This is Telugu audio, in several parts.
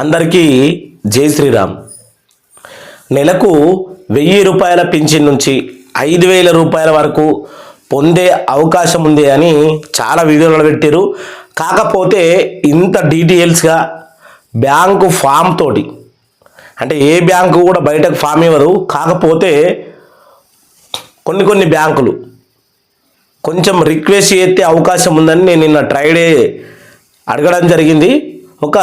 అందరికీ జై శ్రీరామ్. నెలకు వెయ్యి రూపాయల పింఛన్ నుంచి ఐదు వేల రూపాయల వరకు పొందే అవకాశం ఉంది అని చాలా వీడియోలు పెట్టారు కాకపోతే ఇంత డీటెయిల్స్గా బ్యాంకు ఫామ్ తోటి అంటే ఏ బ్యాంకు కూడా బయటకు ఫామ్ ఇవ్వరు. కాకపోతే కొన్ని కొన్ని బ్యాంకులు కొంచెం రిక్వెస్ట్ చేస్తే అవకాశం ఉందని నేను నిన్న ట్రైడే అడగడం జరిగింది. ఒక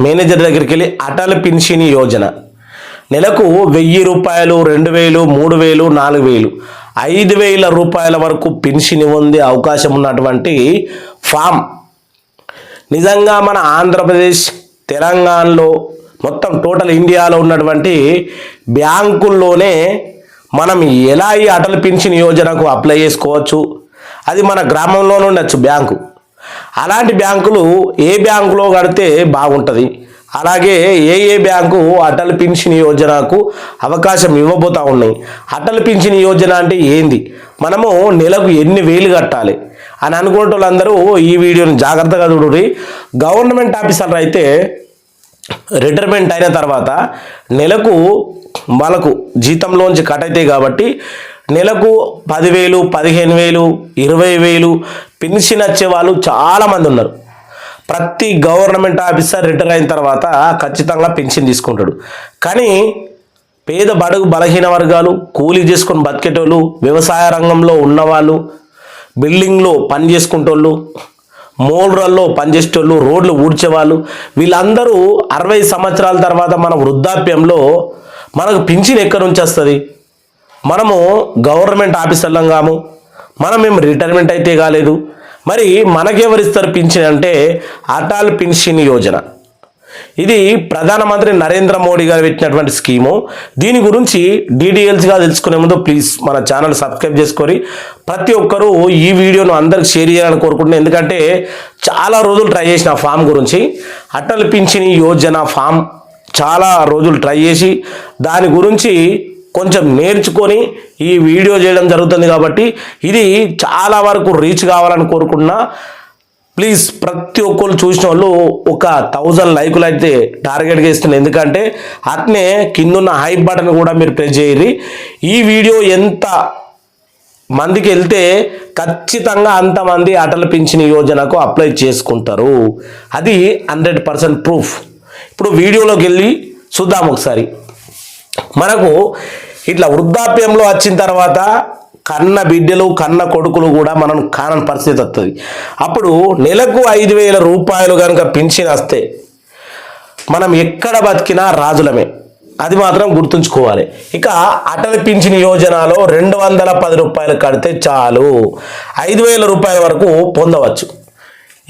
మేనేజర్ దగ్గరికి వెళ్ళి అటల్ పెన్షన్ యోజన. నెలకు వెయ్యి రూపాయలు రెండు వేలు మూడు వేలు నాలుగు వేలు. ఐదు వేల రూపాయల వరకు పెన్షన్ పొందే అవకాశం ఉన్నటువంటి ఫామ్. నిజంగా మన ఆంధ్రప్రదేశ్ తెలంగాణలో మొత్తం టోటల్ ఇండియాలో ఉన్నటువంటి బ్యాంకుల్లోనే మనం ఎలా ఈ అటల్ పెన్షన్ యోజనకు అప్లై చేసుకోవచ్చు? అది మన గ్రామంలోనే ఉండొచ్చు బ్యాంకు. అలాంటి బ్యాంకులు ఏ బ్యాంకులో కడితే బాగుంటుంది. అలాగే ఏ ఏ బ్యాంకు అటల్ పెన్షన్ యోజనకు అవకాశం ఇవ్వబోతూ ఉన్నాయి. అటల్ పెన్షన్ యోజన అంటే ఏంది? మనము నెలకు ఎన్ని వేలు కట్టాలి? అని అనుకునే వాళ్ళందరూ ఈ వీడియోని జాగ్రత్తగా చూడండి. గవర్నమెంట్ ఆఫీసర్లు అయితే రిటైర్మెంట్ అయిన తర్వాత నెలకు మనకు జీతంలోంచి కట్ అవుతాయి కాబట్టి నెలకు పదివేలు పదిహేను వేలు ఇరవై వేలు పెన్షన్ వచ్చే వాళ్ళు చాలామంది ఉన్నారు. ప్రతి గవర్నమెంట్ ఆఫీసర్ రిటైర్ అయిన తర్వాత ఖచ్చితంగా పెన్షన్ తీసుకుంటాడు. కానీ పేద బడుగు బలహీన వర్గాలు కూలీ చేసుకుని బతికేటోళ్ళు వ్యవసాయ రంగంలో ఉన్నవాళ్ళు బిల్డింగ్లో పని చేసుకుంటోళ్ళు మోల్రల్లో పనిచేసేటోళ్ళు రోడ్లు ఊడ్చేవాళ్ళు వీళ్ళందరూ అరవై సంవత్సరాల తర్వాత మన వృద్ధాప్యంలో మనకు పింఛన్ ఎక్కడి నుంచి వస్తుంది? మనము గవర్నమెంట్ ఆఫీసర్లం కాము. మనం మేము రిటైర్మెంట్ అయితే కాలేదు. మరి మనకెవరిస్తారు పింఛన్ అంటే అటల్ పెన్షన్ యోజన. ఇది ప్రధానమంత్రి నరేంద్ర మోడీ గారు పెట్టినటువంటి స్కీము. దీని గురించి డీటెయిల్స్గా తెలుసుకునే ముందు ప్లీజ్ మన ఛానల్ సబ్స్క్రైబ్ చేసుకొని ప్రతి ఒక్కరూ ఈ వీడియోను అందరికి షేర్ చేయాలని కోరుకుంటున్నాను. ఎందుకంటే చాలా రోజులు ట్రై చేసిన ఫామ్ గురించి. అటల్ పింఛన్ యోజన ఫామ్ చాలా రోజులు ట్రై చేసి దాని గురించి కొంచెం నేర్చుకొని ఈ వీడియో చేయడం జరుగుతుంది కాబట్టి ఇది చాలా వరకు రీచ్ కావాలని కోరుకున్నా ప్లీజ్ ప్రతి ఒక్కరు చూసిన వాళ్ళు ఒక థౌజండ్ లైకులు అయితే టార్గెట్గా ఇస్తున్నాయి ఎందుకంటే అట్నే కిందున్న హైప్ బటన్ కూడా మీరు ప్రెస్ చేయరు ఈ వీడియో ఎంత మందికి వెళ్తే ఖచ్చితంగా అంతమంది అటల్ పింఛన్ యోజనకు అప్లై చేసుకుంటారు. అది హండ్రెడ్ పర్సెంట్ ప్రూఫ్ ఇప్పుడు వీడియోలోకి వెళ్ళి చూద్దాం ఒకసారి. మనకు ఇట్లా వృద్ధాప్యంలో వచ్చిన తర్వాత కన్న బిడ్డలు కన్న కొడుకులు కూడా మనం కానని పరిస్థితి వస్తుంది అప్పుడు నెలకు ఐదు వేల రూపాయలు కనుక పింఛన్ వస్తే మనం ఎక్కడ బతికినా రాజులమే. అది మాత్రం గుర్తుంచుకోవాలి. ఇక అటల్ పింఛన్ యోజనలో రెండు వందల పది రూపాయలు కడితే చాలు. ఐదు వేల రూపాయల వరకు పొందవచ్చు.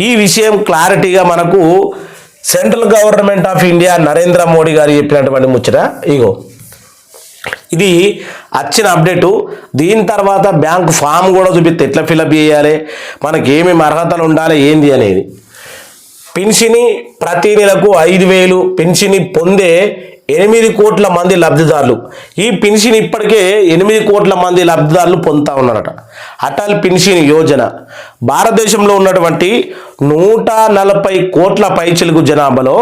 ఈ విషయం క్లారిటీగా మనకు central government of India Narendra Modi గారు చెప్పినటువంటి ముచ్చట. ఇగో. ఇది వచ్చిన అప్డేటు దీని తర్వాత బ్యాంక్ ఫామ్ కూడా చూపిస్తే ఎట్లా ఫిలప్ చేయాలి? మనకి ఏమేమి అర్హతలు ఉండాలి? ఏంది అనేది. పెన్షని ప్రతి నెలకు ఐదు వేలు పెన్షన్ పొందే ఎనిమిది కోట్ల మంది లబ్ధిదారులు. ఈ పెన్షన్ ఇప్పటికే ఎనిమిది కోట్ల మంది లబ్ధిదారులు పొందుతా ఉన్నారట. అటల్ పెన్షన్ యోజన. భారతదేశంలో ఉన్నటువంటి నూట నలభై కోట్ల పైచిలుకు జనాభాలో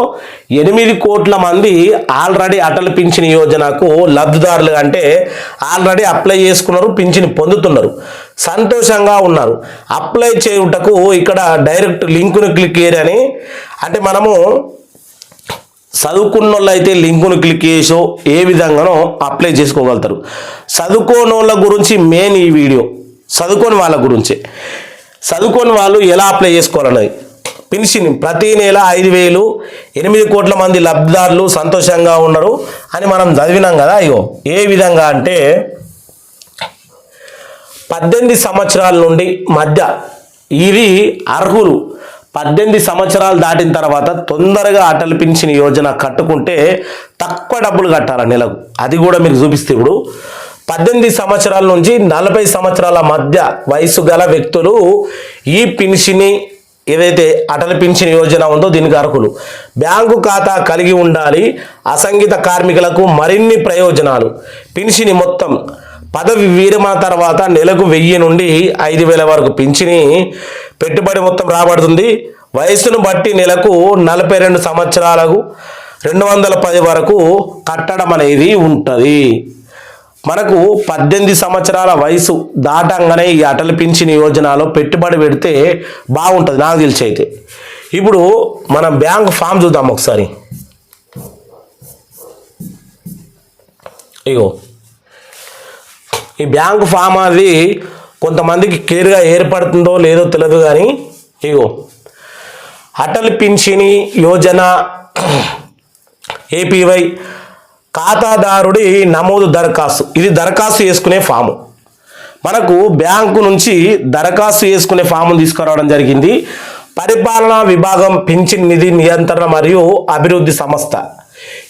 ఎనిమిది కోట్ల మంది ఆల్రెడీ అటల్ పింఛన్ యోజనకు లబ్ధిదారులు అంటే ఆల్రెడీ అప్లై చేసుకున్నారు పింఛన్ పొందుతున్నారు. సంతోషంగా ఉన్నారు. అప్లై చేయుటకు ఇక్కడ డైరెక్ట్ లింకును క్లిక్ చేయరని. అంటే మనము చదువుకున్న వాళ్ళు అయితే లింకును క్లిక్ చేసో ఏ విధంగానో అప్లై చేసుకోగలుగుతారు. చదువుకోని వాళ్ళ గురించి మెయిన్ ఈ వీడియో. చదువుకోని వాళ్ళ గురించే. చదువుకోని వాళ్ళు ఎలా అప్లై చేసుకోవాలన్నది. పెన్షన్ ప్రతి నెల ఐదు వేలు ఎనిమిది కోట్ల మంది లబ్ధిదారులు సంతోషంగా ఉన్నారు అని మనం చదివినాం కదా అయ్యో. ఏ విధంగా అంటే పద్దెనిమిది సంవత్సరాల నుండి మధ్య ఇది అర్హులు. పద్దెనిమిది సంవత్సరాలు దాటిన తర్వాత తొందరగా అటల్ పింఛన్ యోజన కట్టుకుంటే తక్కువ డబ్బులు కట్టాలి నెలకు. అది కూడా మీకు చూపిస్తే ఇప్పుడు పద్దెనిమిది సంవత్సరాల నుంచి నలభై సంవత్సరాల మధ్య వయసు గల వ్యక్తులు ఈ పింఛని ఏదైతే అటల్ పింఛన్ యోజన ఉందో దీనికి అర్హులు. బ్యాంకు ఖాతా కలిగి ఉండాలి. అసంఘిత కార్మికులకు మరిన్ని ప్రయోజనాలు. పింఛని మొత్తం పదవి విరమణ తర్వాత నెలకు వెయ్యి నుండి ఐదు వేల వరకు పింఛని పెట్టుబడి మొత్తం రాబడుతుంది. వయసును బట్టి నెలకు నలభై రెండు సంవత్సరాలకు రెండు వందల పది వరకు కట్టడం అనేది ఉంటుంది. మనకు పద్దెనిమిది సంవత్సరాల వయసు దాటంగానే ఈ అటల్ పింఛన్ యోజనలో పెట్టుబడి పెడితే బాగుంటుంది నాకు తెలిసి అయితే. ఇప్పుడు మనం బ్యాంక్ ఫామ్ చూద్దాం ఒకసారి. ఇగో. ఈ బ్యాంక్ ఫామ్ అది కొంతమందికి క్లియర్గా ఏర్పడుతుందో లేదో తెలియదు కానీ ఇగో అటల్ పింఛని యోజన ఏపీవై ఖాతాదారుడి నమోదు దరఖాస్తు. ఇది దరఖాస్తు చేసుకునే ఫాము. మనకు బ్యాంకు నుంచి దరఖాస్తు చేసుకునే ఫాము తీసుకురావడం జరిగింది. పరిపాలనా విభాగం పింఛన్ నిధి నియంత్రణ మరియు అభివృద్ధి సంస్థ.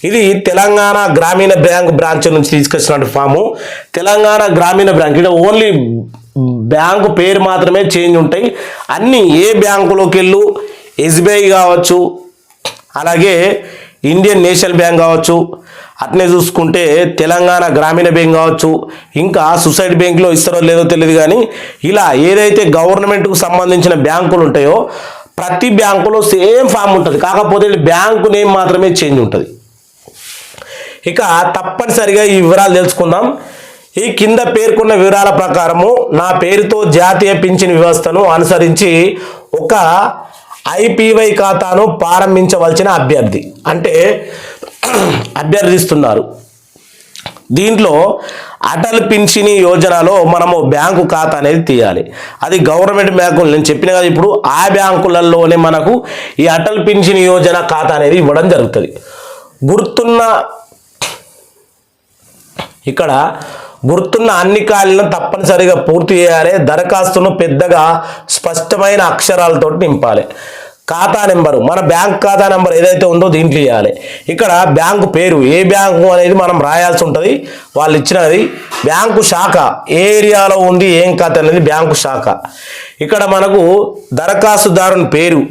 ఇది తెలంగాణ గ్రామీణ బ్యాంక్ బ్రాంచ్ నుంచి తీసుకొచ్చినటువంటి ఫాము. తెలంగాణ గ్రామీణ బ్యాంక్ ఇక్కడ ఓన్లీ బ్యాంకు పేరు మాత్రమే చేంజ్ ఉంటాయి. అన్నీ ఏ బ్యాంకులోకి వెళ్ళు ఎస్బీఐ కావచ్చు అలాగే ఇండియన్ నేషనల్ బ్యాంక్ కావచ్చు అట్నే చూసుకుంటే తెలంగాణ గ్రామీణ బ్యాంక్ కావచ్చు ఇంకా సొసైటీ బ్యాంకులో ఇస్తారో లేదో తెలియదు కానీ ఇలా ఏదైతే గవర్నమెంట్కు సంబంధించిన బ్యాంకులు ఉంటాయో ప్రతి బ్యాంకులో సేమ్ ఫామ్ ఉంటుంది. కాకపోతే బ్యాంకు నేమ్ మాత్రమే చేంజ్ ఉంటుంది. ఇక తప్పనిసరిగా ఈ వివరాలు తెలుసుకుందాం. ఈ కింద పేర్కొన్న వివరాల ప్రకారము నా పేరుతో జాతీయ పింఛన్ వ్యవస్థను అనుసరించి ఒక ఐపీవై ఖాతాను ప్రారంభించవలసిన అభ్యర్థి అంటే అభ్యర్థిస్తున్నారు. దీంట్లో అటల్ పింఛని యోజనలో మనము బ్యాంకు ఖాతా అనేది తీయాలి. అది గవర్నమెంట్ బ్యాంకులు నేను చెప్పిన కదా ఇప్పుడు ఆ బ్యాంకులలోనే మనకు ఈ అటల్ పింఛన్ యోజన ఖాతా అనేది ఇవ్వడం జరుగుతుంది. గుర్తున్న ఇక్కడ గుర్తున్న అన్ని ఖాళీలను తప్పనిసరిగా పూర్తి చేయాలి. దరఖాస్తును పెద్దగా స్పష్టమైన అక్షరాలతో నింపాలి. ఖాతా నెంబరు మన బ్యాంక్ ఖాతా నెంబర్ ఏదైతే ఉందో దీంట్లో ఇవ్వాలి. ఇక్కడ బ్యాంకు పేరు ఏ బ్యాంకు అనేది మనం రాయాల్సి ఉంటుంది. వాళ్ళు ఇచ్చినది బ్యాంకు శాఖ ఏ ఏరియాలో ఉంది ఏం ఖాతా అనేది బ్యాంకు శాఖ. ఇక్కడ మనకు దరఖాస్తుదారుని పేరు.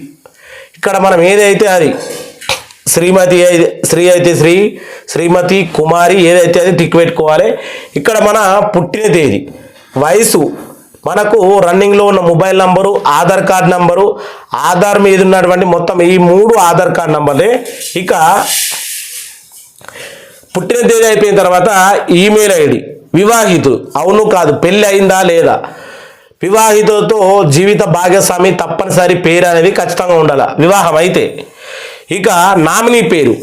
ఇక్కడ మనం ఏదైతే అది శ్రీమతి అయితే శ్రీ అయితే శ్రీ శ్రీమతి కుమారి ఏదైతే అది టిక్ పెట్టుకోవాలి. ఇక్కడ మన పుట్టిన తేదీ వయసు మనకు రన్నింగ్లో ఉన్న mobile number Aadhaar card number Aadhaar మీద ఉన్నటువంటి మొత్తం ఈ మూడు ఆధార్ కార్డ్ నంబర్లే. ఇక పుట్టిన తేదీ అయిపోయిన తర్వాత ఈమెయిల్ ఐడి వివాహితుడు అవును కాదు పెళ్ళి అయిందా లేదా? వివాహితులతో జీవిత భాగస్వామి తప్పనిసరి పేరు అనేది ఖచ్చితంగా ఉండాలి వివాహం అయితే. ఇక నామినీ పేరు.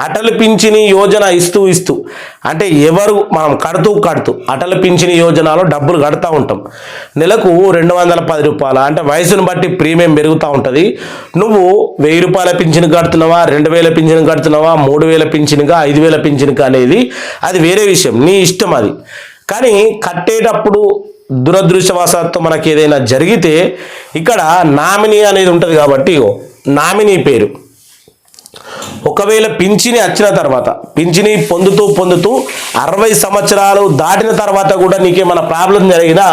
అటల్ పింఛని యోజన ఇస్తూ ఇస్తూ. అంటే ఎవరు మనం కడుతూ కడుతూ అటల్ పింఛని యోజనలో డబ్బులు కడుతూ ఉంటాం. నెలకు రెండు వందల పది రూపాయలు అంటే వయసును బట్టి ప్రీమియం పెరుగుతూ ఉంటుంది. నువ్వు వెయ్యి రూపాయల పింఛను కడుతున్నావా రెండు వేల పింఛను కడుతున్నావా మూడు వేల పింఛనుగా ఐదు వేల పింఛనుగా అనేది అది వేరే విషయం. నీ ఇష్టం అది. కానీ కట్టేటప్పుడు దురదృష్టవశాత్తు మనకి ఏదైనా జరిగితే ఇక్కడ నామినీ అనేది ఉంటుంది కాబట్టి నామినీ పేరు. ఒకవేళ పింఛని వచ్చిన తర్వాత పింఛని పొందుతూ పొందుతూ అరవై సంవత్సరాలు దాటిన తర్వాత కూడా నీకేమైనా ప్రాబ్లం జరిగినా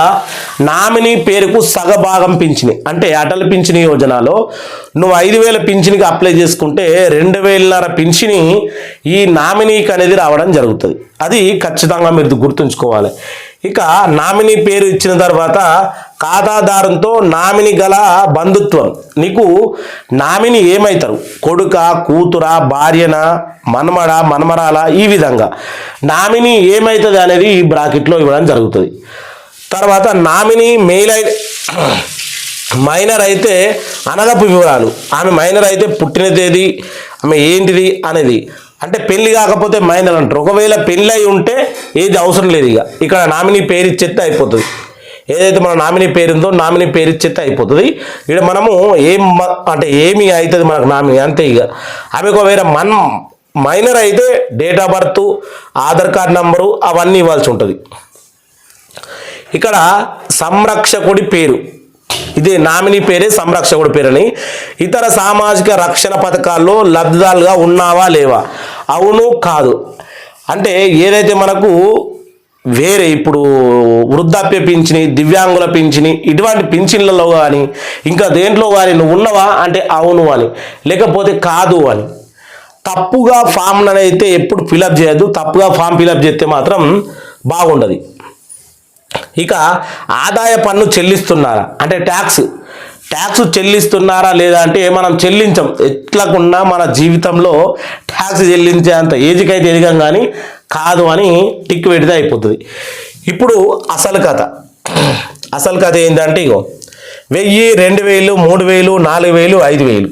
నామినీ పేరుకు సగభాగం పింఛని అంటే అటల్ పింఛని యోజనలో నువ్వు ఐదు వేల పింఛనికి అప్లై చేసుకుంటే రెండు వేలన్నర పింఛని ఈ నామినీకి అనేది రావడం జరుగుతుంది. అది ఖచ్చితంగా మీరు గుర్తుంచుకోవాలి. ఇక నామినీ పేరు ఇచ్చిన తర్వాత ఖాతాదారుతో నామిని గల బంధుత్వం. నీకు నామిని ఏమవుతారు కొడుక కూతుర భార్యన మనమడ మనమరాల? ఈ విధంగా. నామిని ఏమవుతుంది అనేది ఈ బ్రాకెట్లో ఇవ్వడం జరుగుతుంది. తర్వాత నామిని మెయిల్ ఐడి మైనర్ అయితే అనగపు వివరాలు. ఆమె మైనర్ అయితే పుట్టిన తేదీ ఆమె ఏంటిది అనేది. అంటే పెళ్ళి కాకపోతే మైనర్ అంటారు. ఒకవేళ పెళ్ళి అయి ఉంటే ఏది అవసరం లేదు ఇక. ఇక్కడ నామినీ పేరు ఇచ్చేస్తే అయిపోతుంది. ఏదైతే మన నామినీ పేరు ఉందో నామినీ పేరు ఇచ్చేస్తే అయిపోతుంది. ఇక్కడ మనము ఏం అంటే ఏమి అవుతుంది మనకు నామినీ? అంతే ఇక. ఆమె ఒకవేళ మన్ మైనర్ అయితే date of birth Aadhaar card number అవన్నీ ఇవ్వాల్సి ఉంటుంది. ఇక్కడ సంరక్షకుడి పేరు. ఇదే నామినీ పేరే సంరక్షకుడి పేరని. ఇతర సామాజిక రక్షణ పథకాల్లో లబ్ధిదారులుగా ఉన్నావా లేవా? అవును కాదు. అంటే ఏదైతే మనకు వేరే ఇప్పుడు వృద్ధాప్య పింఛని దివ్యాంగుల పింఛని ఇటువంటి పింఛన్లలో కానీ ఇంకా దేంట్లో కానీ నువ్వు ఉన్నవా అంటే అవును అని లేకపోతే కాదు అని. తప్పుగా ఫామ్ను అయితే ఎప్పుడు ఫిలప్ చేయొద్దు తప్పుగా ఫామ్ ఫిలప్ చేస్తే మాత్రం బాగుండదు. ఇక ఆదాయ పన్ను చెల్లిస్తున్నారా? అంటే ట్యాక్స్ ట్యాక్స్ చెల్లిస్తున్నారా లేదా అంటే మనం చెల్లించం. ఎట్లకున్నా మన జీవితంలో ట్యాక్స్ చెల్లించే అంత ఏజ్కి అయితే ఎదిగాం కానీ కాదు అని టిక్ పెడితే అయిపోతుంది. ఇప్పుడు అసలు కథ. అసలు కథ ఏంటంటే ఇగో వెయ్యి రెండు వేలు మూడు వేలు నాలుగు వేలు ఐదు వేలు.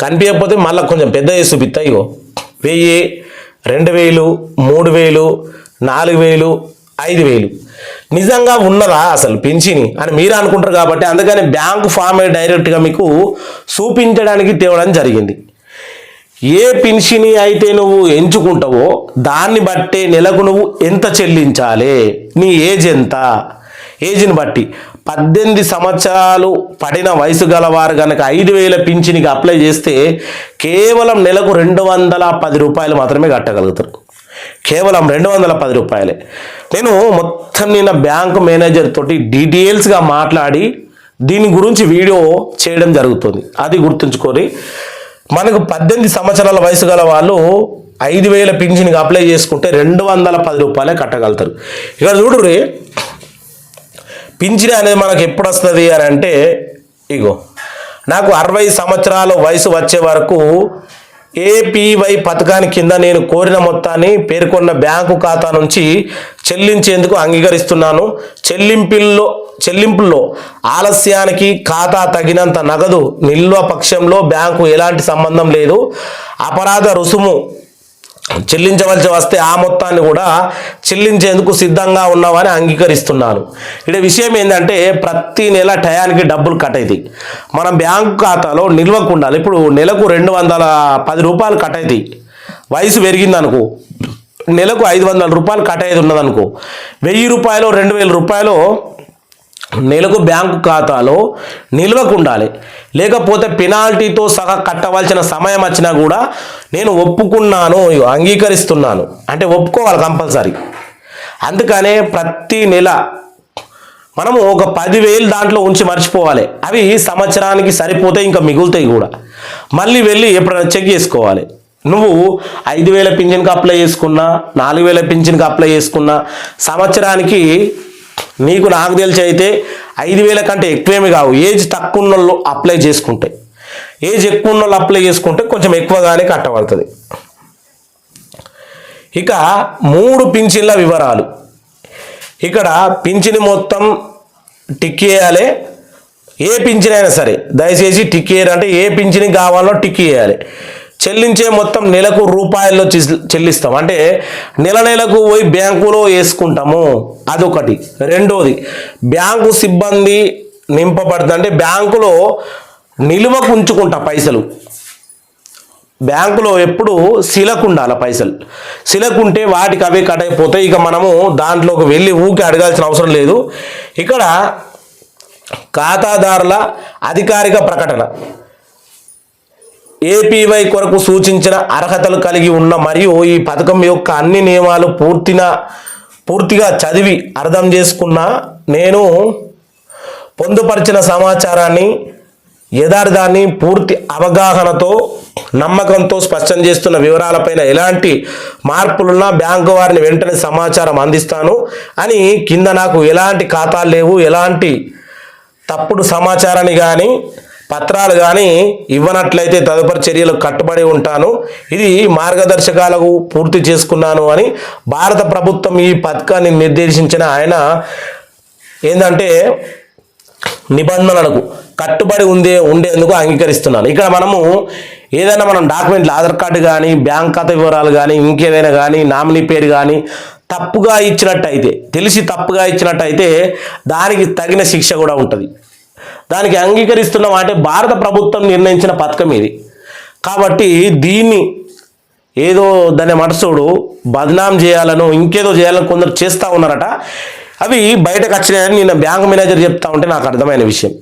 కనిపించకపోతే మళ్ళీ కొంచెం పెద్ద చేసి చూపిస్తా ఇగో. వెయ్యి రెండు వేలు మూడు వేలు నాలుగు వేలు ఐదు వేలు. నిజంగా ఉన్నదా అసలు పింఛని? అని మీరు అనుకుంటారు కాబట్టి అందుకని బ్యాంకు ఫామ్ డైరెక్ట్గా మీకు చూపించడానికి తేవడం జరిగింది. ఏ పింఛని అయితే నువ్వు ఎంచుకుంటావో దాన్ని బట్టే నెలకు నువ్వు ఎంత చెల్లించాలి? నీ ఏజ్ ఎంత? ఏజ్ని బట్టి. పద్దెనిమిది సంవత్సరాలు పడిన వయసు గలవారు కనుక ఐదు వేల పింఛనికి అప్లై చేస్తే కేవలం నెలకు రెండు వందల పది రూపాయలు మాత్రమే కట్టగలుగుతారు. కేవలం రెండు వందల పది రూపాయలే. నేను మొత్తం నిన్న బ్యాంకు మేనేజర్ తోటి డీటెయిల్స్గా మాట్లాడి దీని గురించి వీడియో చేయడం జరుగుతుంది. అది గుర్తుంచుకొని మనకు పద్దెనిమిది సంవత్సరాల వయసు గల వాళ్ళు ఐదు వేల పింఛన్కి అప్లై చేసుకుంటే రెండు వందల పది రూపాయలే కట్టగలుగుతారు. ఇక్కడ చూడుర్రి పింఛన్ అనేది మనకు ఎప్పుడు వస్తుంది అని అంటే ఇగో నాకు అరవై సంవత్సరాల వయసు వచ్చే వరకు ఏపీవై పథకాన్ని కింద నేను కోరిన మొత్తాన్ని పేర్కొన్న బ్యాంకు ఖాతా నుంచి చెల్లించేందుకు అంగీకరిస్తున్నాను. చెల్లింపుల్లో చెల్లింపుల్లో ఆలస్యానికి ఖాతా తగినంత నగదు నిల్వ పక్షంలో బ్యాంకు ఎలాంటి సంబంధం లేదు. అపరాధ రుసుము చెల్లించవలసి వస్తే ఆ మొత్తాన్ని కూడా చెల్లించేందుకు సిద్ధంగా ఉన్నామని అంగీకరిస్తున్నాను. ఇక్కడ విషయం ఏంటంటే ప్రతి నెల టయానికి డబ్బులు కట్ అవుతాయి మనం బ్యాంకు ఖాతాలో నిల్వకు ఉండాలి ఇప్పుడు నెలకు రెండు వందల పది రూపాయలు కట్ అవుతాయి వయసు పెరిగిందనుకో నెలకు ఐదు వందల రూపాయలు కట్ అయ్యేది ఉన్నదనుకో వెయ్యి రూపాయలు రెండు వేల రూపాయలు నెలకు బ్యాంకు ఖాతాలో నిల్వకు ఉండాలి లేకపోతే పెనాల్టీతో సహా కట్టవలసిన సమయం వచ్చినా కూడా నేను ఒప్పుకున్నాను అంగీకరిస్తున్నాను. అంటే ఒప్పుకోవాలి కంపల్సరీ. అందుకనే ప్రతి నెల మనము ఒక పదివేలు దాంట్లో ఉంచి మర్చిపోవాలి. అవి సంవత్సరానికి సరిపోతే ఇంకా మిగులుతాయి కూడా. మళ్ళీ వెళ్ళి ఎప్పుడైనా చెక్ చేసుకోవాలి. నువ్వు ఐదు వేల పింఛన్కి అప్లై చేసుకున్నా నాలుగు వేల పింఛన్కి అప్లై చేసుకున్నా సంవత్సరానికి నీకు నాకు తెలిసి అయితే ఐదు వేల కంటే ఎక్కువేమి కావు. ఏజ్ తక్కువ ఉన్న వాళ్ళు అప్లై చేసుకుంటే. ఏజ్ ఎక్కువ ఉన్న వాళ్ళు అప్లై చేసుకుంటే కొంచెం ఎక్కువగానే కట్టబడుతుంది. ఇక మూడు పింఛన్ల వివరాలు. ఇక్కడ పింఛన్ మొత్తం టిక్ చేయాలి. ఏ పింఛన్ అయినా సరే దయచేసి టిక్ చేయాలంటే ఏ పింఛన్ కావాలో టిక్ చేయాలి. చెల్లించే మొత్తం నెలకు రూపాయల్లో చెల్లిస్తాం. అంటే నెల నెలకు పోయి బ్యాంకులో వేసుకుంటాము. అదొకటి. రెండోది బ్యాంకు సిబ్బంది నింపబడుతుంది. అంటే బ్యాంకులో నిలువకు ఉంచుకుంటా పైసలు. బ్యాంకులో ఎప్పుడు శిలకు ఉండాలి పైసలు. శిలకు ఉంటే వాటికి అవే కట్ అయిపోతాయి. ఇక మనము దాంట్లోకి వెళ్ళి ఊకి అడగాల్సిన అవసరం లేదు. ఇక్కడ ఖాతాదారుల అధికారిక ప్రకటన. ఏపీవై కొరకు సూచించిన అర్హతలు కలిగి ఉన్న మరియు ఈ పథకం యొక్క అన్ని నియమాలు పూర్తిన పూర్తిగా చదివి అర్థం చేసుకున్న నేను పొందుపరిచిన సమాచారాన్ని యథార్థాన్ని పూర్తి అవగాహనతో నమ్మకంతో స్పష్టం చేస్తున్న వివరాలపైన ఎలాంటి మార్పులున్నా బ్యాంకు వారిని వెంటనే సమాచారం అందిస్తాను అని కింద నాకు ఎలాంటి ఖాతాలు లేవు ఎలాంటి తప్పుడు సమాచారాన్ని కానీ పత్రాలు కానీ ఇవ్వనట్లయితే తదుపరి చర్యలు కట్టుబడి ఉంటాను. ఇది మార్గదర్శకాలకు పూర్తి చేసుకున్నాను అని భారత ప్రభుత్వం ఈ పథకాన్ని నిర్దేశించిన ఆయన ఏంటంటే నిబంధనలకు కట్టుబడి ఉండే ఉండేందుకు అంగీకరిస్తున్నాను. ఇక్కడ మనము ఏదైనా మనం డాక్యుమెంట్లు ఆధార్ కార్డు కానీ బ్యాంక్ ఖాతా వివరాలు కానీ ఇంకేదైనా కానీ నామినీ పేరు కానీ తప్పుగా ఇచ్చినట్టయితే తెలిసి తప్పుగా ఇచ్చినట్టయితే దానికి తగిన శిక్ష కూడా ఉంటుంది. దానికి అంగీకరిస్తున్నాం అంటే భారత ప్రభుత్వం నిర్ణయించిన పథకం ఇది. కాబట్టి దీన్ని ఏదో దాని మనసుడు బదనాం చేయాలను ఇంకేదో చేయాలని కొందరు చేస్తూ ఉన్నారట. అవి బయటకు వచ్చినాయని నిన్న బ్యాంక్ మేనేజర్ చెప్తా ఉంటే నాకు అర్థమైన విషయం.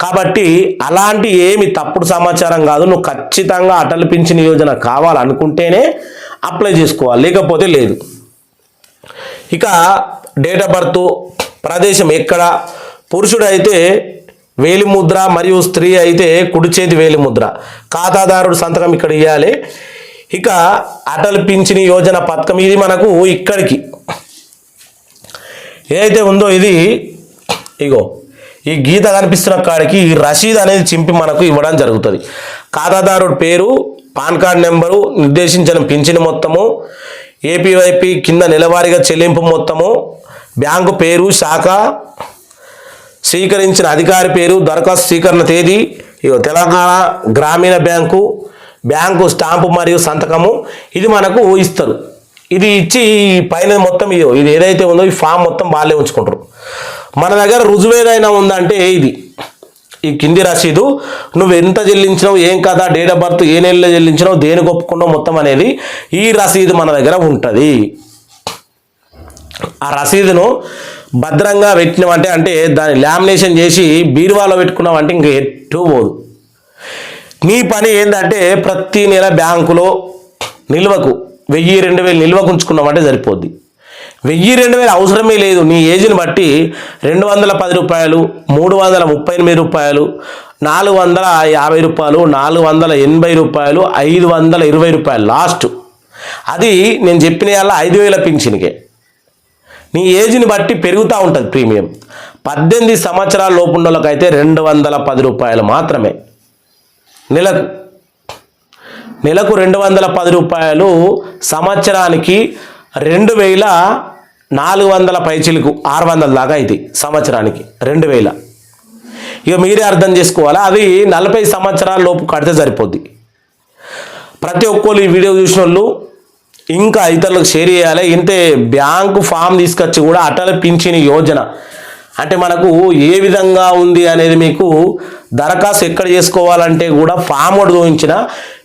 కాబట్టి అలాంటి ఏమి తప్పుడు సమాచారం కాదు. నువ్వు ఖచ్చితంగా అటల్ పింఛన్ యోజన కావాలనుకుంటేనే అప్లై చేసుకోవాలి. లేకపోతే లేదు. ఇక డేట్ ఆఫ్ బర్త్ ప్రదేశం ఎక్కడ పురుషుడు అయితే వేలిముద్ర మరియు స్త్రీ అయితే కుడి చేతి వేలిముద్ర. ఖాతాదారుడు సంతకం ఇక్కడ ఇవ్వాలి ఇక అటల్ పింఛని యోజన పథకం ఇది మనకు ఇక్కడికి. ఏదైతే ఉందో ఇది ఇగో ఈ గీత కనిపిస్తున్న కాడికి ఈ రసీద్ అనేది చింపి మనకు ఇవ్వడం జరుగుతుంది. ఖాతాదారుడి పేరు పాన్ కార్డ్ నెంబరు నిర్దేశించిన పింఛన్ మొత్తము ఏపీవైపీ కింద నెలవారీగా చెల్లింపు మొత్తము బ్యాంకు పేరు శాఖ స్వీకరించిన అధికారి పేరు దరఖాస్తు స్వీకరణ తేదీ ఇగో తెలంగాణ గ్రామీణ బ్యాంకు బ్యాంకు స్టాంపు మరియు సంతకము ఇది మనకు ఇస్తారు. ఇది ఇచ్చి ఈ పైన మొత్తం ఇది ఇది ఏదైతే ఉందో ఈ ఫామ్ మొత్తం వాళ్ళే ఉంచుకుంటారు. మన దగ్గర రుజువు ఏదైనా ఉందంటే ఇది. ఈ కింది రసీదు నువ్వు ఎంత చెల్లించినావు ఏం కదా డేట్ ఆఫ్ బర్త్ ఏ నెలలో చెల్లించినావు దేనికి ఒప్పుకున్నావు మొత్తం అనేది ఈ రసీదు మన దగ్గర ఉంటుంది. ఆ రసీదును భద్రంగా పెట్టినామంటే అంటే దాన్ని లామినేషన్ చేసి బీరువాలో పెట్టుకున్నామంటే ఇంక ఎటు పోదు. నీ పని ఏంటంటే ప్రతి నెల బ్యాంకులో నిల్వకు వెయ్యి రెండు వేలు నిల్వకు ఉంచుకున్నామంటే సరిపోద్ది. వెయ్యి రెండు వేలు అవసరమే లేదు. నీ ఏజ్ని బట్టి రెండు వందల పది రూపాయలు మూడు వందల ముప్పై ఎనిమిది రూపాయలు నాలుగు వందల యాభై రూపాయలు నాలుగు వందల ఎనభై రూపాయలు ఐదు వందల ఇరవై రూపాయలు లాస్ట్. అది నేను చెప్పిన వాళ్ళ ఐదు వేల పింఛన్కే. నీ ఏజ్ని బట్టి పెరుగుతూ ఉంటుంది ప్రీమియం. పద్దెనిమిది సంవత్సరాల లోపుండలకైతే రెండు వందల పది రూపాయలు మాత్రమే. నెలకు నెలకు రెండు వందల పది రూపాయలు సంవత్సరానికి రెండు వేల నాలుగు వందల పైచిలకు ఆరు వందల దాకా ఇది సంవత్సరానికి రెండు వేల ఇక మీరే అర్థం చేసుకోవాలా? అది నలభై సంవత్సరాల లోపు కడితే సరిపోద్ది. ప్రతి ఒక్కరు ఈ వీడియో చూసిన వాళ్ళు ఇంకా ఇతరులకు షేర్ చేయాలి. ఇంతే బ్యాంకు ఫామ్ తీసుకొచ్చి కూడా అటల్ పింఛన్ యోజన. అంటే మనకు ఏ విధంగా ఉంది అనేది మీకు దరఖాస్తు ఎక్కడ చేసుకోవాలంటే కూడా ఫామ్ ఒకటి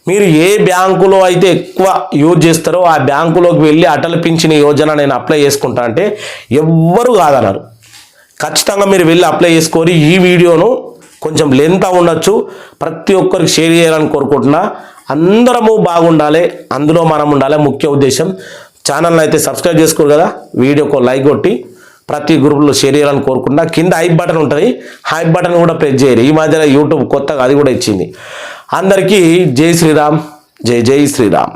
మీరు ఏ బ్యాంకులో అయితే ఎక్కువ యూజ్ చేస్తారో ఆ బ్యాంకులోకి వెళ్ళి అటల్ పింఛన్ యోజన నేను అప్లై చేసుకుంటా అంటే ఎవ్వరు కాదన్నారు. ఖచ్చితంగా మీరు వెళ్ళి అప్లై చేసుకొని ఈ వీడియోను కొంచెం లెంత్ ఉండొచ్చు. ప్రతి ఒక్కరికి షేర్ చేయాలని కోరుకుంటున్నా. అందరము బాగుండాలి అందులో మనం ఉండాలి ముఖ్య ఉద్దేశం. ఛానల్ని అయితే సబ్స్క్రైబ్ చేసుకోరు కదా వీడియోకు లైక్ కొట్టి ప్రతి గ్రూప్లో షేర్ చేయాలని కోరుకుంటున్నా. కింద హైప్ బటన్ ఉంటుంది. హైప్ బటన్ కూడా ప్రెస్ చేయరు ఈ మధ్యన యూట్యూబ్ కొత్తగా అది కూడా ఇచ్చింది. అందరికీ జై శ్రీరామ్ జై జై శ్రీరామ్.